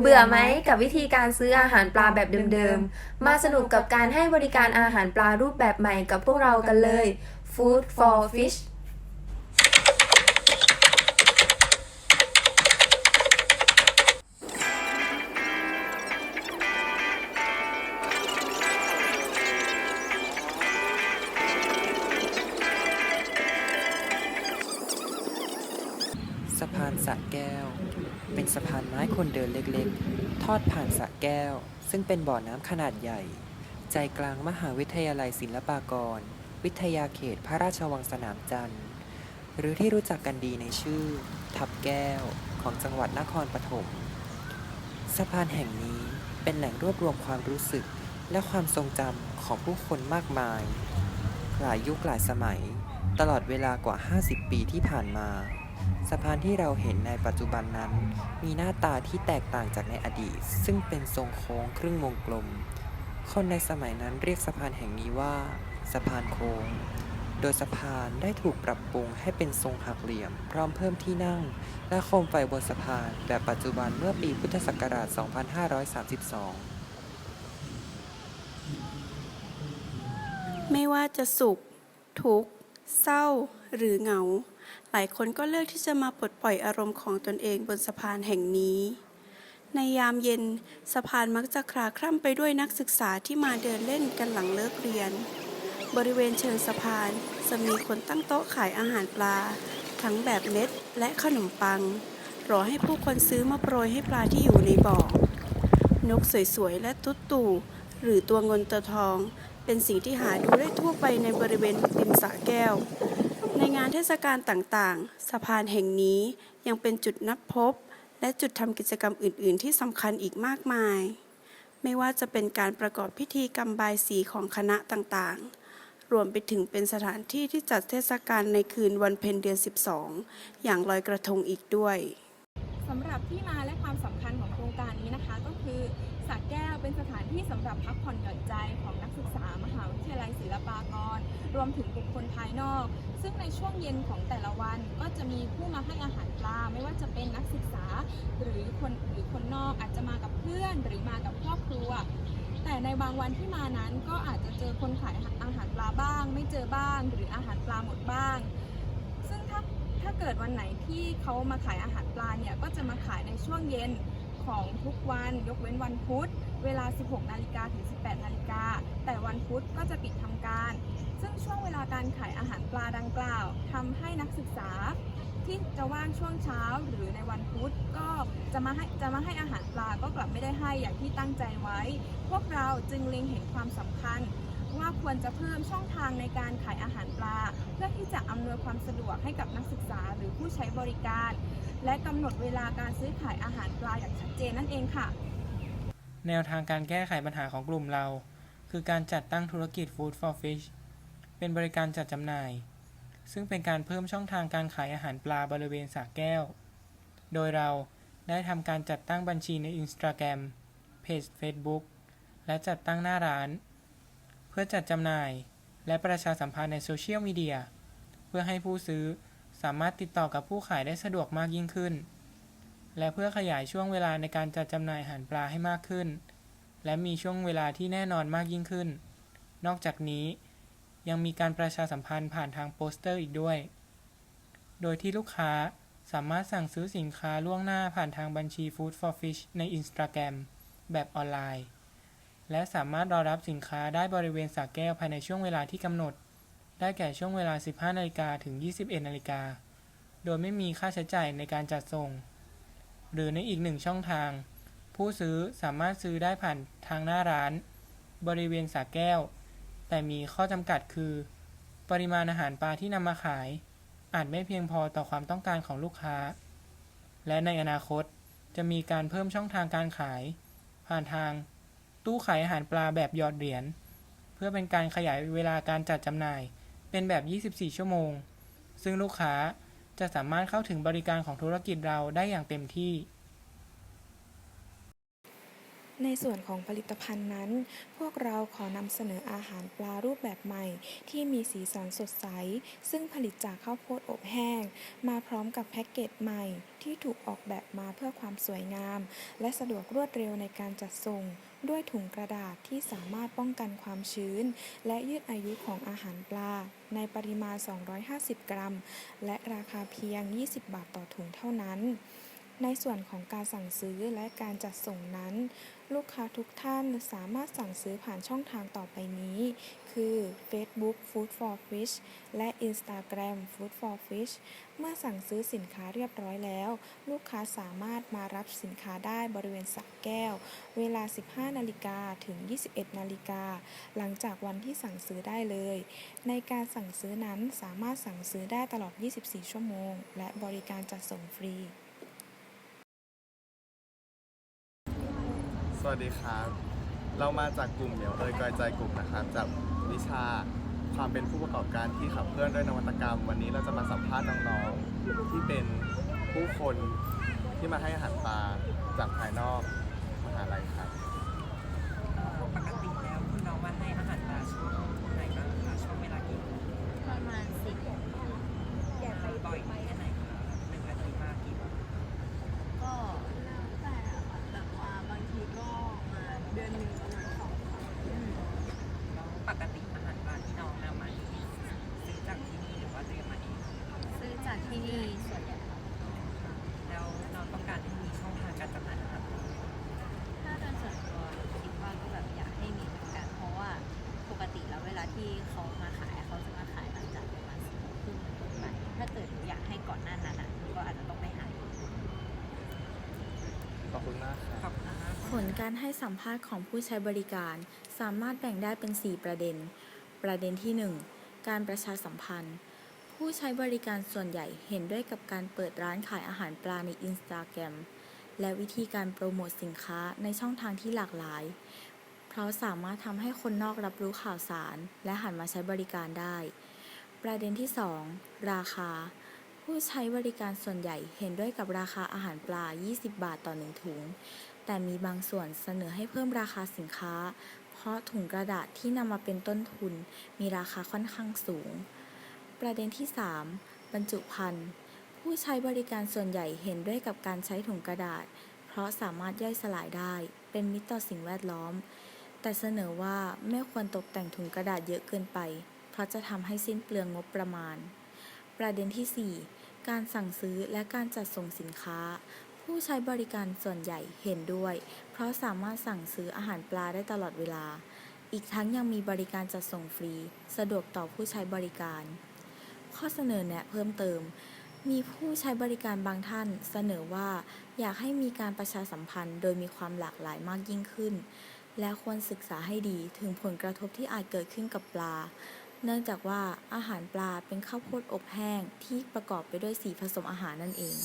เบื่อไหมกับวิธีการซื้ออาหารปลาแบบเดิมๆ มาสนุกกับการให้บริการอาหารปลารูปแบบใหม่กับพวกเรากันเลย Food for Fish สะพานสระแก้ว เป็นสะพานไม้คนเดินเล็กๆ ทอดผ่านสระแก้ว ซึ่งเป็นบ่อน้ำขนาดใหญ่ ใจกลางมหาวิทยาลัยศิลปากร วิทยาเขตพระราชวังสนามจันทร์ หรือที่รู้จักกันดีในชื่อ ทับแก้วของจังหวัดนครปฐมสะพานแห่งนี้เป็นแหล่งรวบรวมความรู้สึกและความทรงจำของผู้คนมากมาย หลายยุคหลายสมัย ตลอดเวลากว่า 50 ปีที่ผ่านมา สะพานที่เราเห็นในปัจจุบันนั้น มีหน้าตาที่แตกต่างจากในอดีต ซึ่งเป็นทรงโค้งครึ่งวงกลม คนในสมัยนั้นเรียกสะพานแห่งนี้ว่า สะพานโค้ง โดยสะพานได้ถูกปรับปรุงให้เป็นทรงหักเหลี่ยม พร้อมเพิ่มที่นั่ง และโคมไฟบนสะพานแบบปัจจุบันเมื่อปีพุทธศักราช 2532ไม่ว่าจะสุข ทุกข์ เศร้า หรือเหงา หลายคนก็เลือกที่จะมาปลดปล่อยอารมณ์ของตนเองบนสะพานแห่งนี้ ในยามเย็นสะพานมักจะคลาคร่ำไปด้วยนักศึกษาที่มาเดินเล่นกันหลังเลิกเรียน บริเวณเชิงสะพานจะมีคนตั้งโต๊ะขายอาหารปลา ทั้งแบบเม็ดและขนมปัง รอให้ผู้คนซื้อมาโปรยให้ปลาที่อยู่ในบ่อนกสวยๆ และตุ๊ดตู่หรือตัวเงินตัวทอง เป็นสิ่งที่หาดูได้ทั่วไปในบริเวณริมสะแก้ว ในงานเทศกาลต่างๆ สะพานแห่งนี้ยังเป็นจุดนัดพบ และจุดทำกิจกรรมอื่น ๆ ที่สำคัญอีกมากมาย ไม่ว่าจะเป็นการประกอบพิธีกรรมบายสีของคณะต่างๆ รวมไปถึงเป็นสถานที่ที่จัดเทศกาลในคืนวันเพ็ญเดือน 12 อย่างลอยกระทงอีกด้วยสำหรับที่มาและความสำคัญของโครงการนี้นะคะก็ สระแก้วเป็นสถานที่สำหรับพักผ่อนหย่อนใจของนักศึกษามหาวิทยาลัยศิลปากร รวมถึงบุคคลภายนอก ซึ่งในช่วงเย็นของแต่ละวันก็จะมีผู้มาให้อาหารปลา ไม่ว่าจะเป็นนักศึกษาหรือคนหรือคนนอกอาจจะมากับเพื่อนหรือมากับครอบครัว แต่ในบางวันที่มานั้นก็อาจจะเจอคนขายอาหารปลาบ้าง ไม่เจอบ้าง หรืออาหารปลาหมดบ้าง ซึ่งถ้าถ้าเกิดวันไหนที่เขามาขายอาหารปลาเนี่ยก็จะมาขายในช่วงเย็น ของทุกวันยกเว้นวันพุธ เวลา 16 นาฬิกาถึง 18 นาฬิกา แต่วันพุธก็จะปิดทำการ ซึ่งช่วงเวลาการขายอาหารปลาดังกล่าวทำให้นักศึกษา ที่จะว่างช่วงเช้าหรือในวันพุธก็จะมาให้จะมาให้อาหารปลาก็กลับไม่ได้ให้อย่างที่ตั้งใจไว้ พวกเราจึงเล็งเห็นความสำคัญ ว่าควรจะเพิ่มช่องทางในการขายอาหารปลา เพื่อที่จะอำนวยความสะดวกให้กับนักศึกษาหรือผู้ใช้บริการ และกำหนดเวลาการซื้อขายอาหารปลาอย่างชัดเจนนั่นเองค่ะ แนวทางการแก้ไขปัญหาของกลุ่มเรา คือการจัดตั้งธุรกิจ Food for Fish เป็นบริการจัดจำหน่าย ซึ่งเป็นการเพิ่มช่องทางการขายอาหารปลาบริเวณสระแก้ว โดยเราได้ทำการจัดตั้งบัญชีใน Instagram เพจ Facebook และจัดตั้งหน้าร้าน พื่อจัดจำหน่ายและประชาสัมพันธ์ในโซเชียลมีเดีย เพื่อให้ผู้ซื้อสามารถติดต่อกับผู้ขายได้สะดวกมากยิ่งขึ้น และเพื่อขยายช่วงเวลาในการจัดจำหน่ายอาหารปลาให้มากขึ้น และมีช่วงเวลาที่แน่นอนมากยิ่งขึ้น นอกจากนี้ยังมีการประชาสัมพันธ์ผ่านทางโปสเตอร์อีกด้วย โดยที่ลูกค้าสามารถสั่งซื้อสินค้าล่วงหน้าผ่านทางบัญชี Food for Fish ใน Instagram แบบออนไลน์ และสามารถรอรับสินค้าได้บริเวณสระแก้วภายในช่วงเวลาที่กำหนด ได้แก่ช่วงเวลา 15นาฬิกาถึง 21นาฬิกา โดยไม่มีค่าใช้จ่ายในการจัดส่ง หรือในอีกหนึ่งช่องทาง ผู้ซื้อสามารถซื้อได้ผ่านทางหน้าร้าน บริเวณสระแก้ว แต่มีข้อจำกัดคือ ปริมาณอาหารปลาที่นำมาขาย อาจไม่เพียงพอต่อความต้องการของลูกค้า และในอนาคตจะมีการเพิ่มช่องทางการขาย ผ่านทาง ตู้ขายอาหารปลาแบบหยอดเหรียญ เพื่อเป็นการขยายเวลาการจัดจำหน่าย เป็นแบบ 24 ชั่วโมง ซึ่งลูกค้าจะสามารถเข้าถึงบริการของธุรกิจเราได้อย่างเต็มที่ ในส่วนของผลิตภัณฑ์นั้น พวกเราขอนำเสนออาหารปลารูปแบบใหม่ ที่มีสีสันสดใส ซึ่งผลิตจากข้าวโพดอบแห้ง มาพร้อมกับแพ็กเกจใหม่ ที่ถูกออกแบบมาเพื่อความสวยงาม และสะดวกรวดเร็วในการจัดส่ง ด้วยถุงกระดาษที่สามารถป้องกันความชื้น และยืดอายุของอาหารปลา ในปริมาณ 250 กรัม และราคาเพียง 20 บาทต่อถุงเท่านั้น ในส่วนของการสั่งซื้อและการจัดส่งนั้น ลูกค้าทุกท่านสามารถสั่งซื้อผ่านช่องทางต่อไปนี้ คือ Facebook Food for Fish และ Instagram Food for Fish เมื่อสั่งซื้อสินค้าเรียบร้อยแล้ว ลูกค้าสามารถมารับสินค้าได้บริเวณสระแก้ว เวลา 15 นาฬิกาถึง 21 นาฬิกา หลังจากวันที่สั่งซื้อได้เลย ในการสั่งซื้อนั้นสามารถสั่งซื้อได้ตลอด 24 ชั่วโมง และบริการจัดส่งฟรี สวัสดีครับ เรามาจากกลุ่มเหมียวเอยกอยใจกลุ่มนะครับจากวิชาความเป็นผู้ประกอบการที่ขับเคลื่อนด้วยนวัตกรรม วันนี้เราจะมาสัมภาษณ์น้องๆที่เป็นผู้คนที่มาให้อาหารปลาจากภายนอกมหาลัยครับ การให้สัมภาษณ์ของผู้ใช้บริการ สามารถแบ่งได้เป็น 4 ประเด็น ประเด็นที่ 1 การประชาสัมพันธ์ ผู้ใช้บริการส่วนใหญ่เห็นด้วยกับการเปิดร้านขายอาหารปลาใน Instagram และวิธีการโปรโมทสินค้าในช่องทางที่หลากหลาย เพราะสามารถทำให้คนนอกรับรู้ข่าวสาร และหันมาใช้บริการได้ ประเด็นที่ 2 ราคา ผู้ใช้บริการส่วนใหญ่เห็นด้วยกับราคาอาหารปลา 20 บาทต่อหนึ่งถุง แต่มีบางส่วนเสนอให้เพิ่มราคาสินค้า เพราะถุงกระดาษที่นำมาเป็นต้นทุนมีราคาค่อนข้างสูง ประเด็นที่ 3 บรรจุภัณฑ์ ผู้ใช้บริการส่วนใหญ่เห็นด้วยกับการใช้ถุงกระดาษ เพราะสามารถย่อยสลายได้ เป็นมิตรต่อสิ่งแวดล้อม แต่เสนอว่าไม่ควรตกแต่งถุงกระดาษเยอะเกินไป เพราะจะทำให้สิ้นเปลืองงบประมาณ ประเด็นที่ 4การสั่งซื้อและการจัดส่งสินค้า ผู้ใช้บริการส่วนใหญ่เห็นด้วย เพราะสามารถสั่งซื้ออาหารปลาได้ตลอดเวลา อีกทั้งยังมีบริการจัดส่งฟรี สะดวกต่อผู้ใช้บริการ ข้อเสนอแนะเพิ่มเติม มีผู้ใช้บริการบางท่านเสนอว่าอยากให้มีการประชาสัมพันธ์โดยมีความหลากหลายมากยิ่งขึ้น และควรศึกษาให้ดีถึงผลกระทบที่อาจเกิดขึ้นกับปลา เนื่องจากว่าอาหารปลาเป็นข้าวโพดอบแห้งที่ประกอบไปด้วยสีผสมอาหารนั่นเอง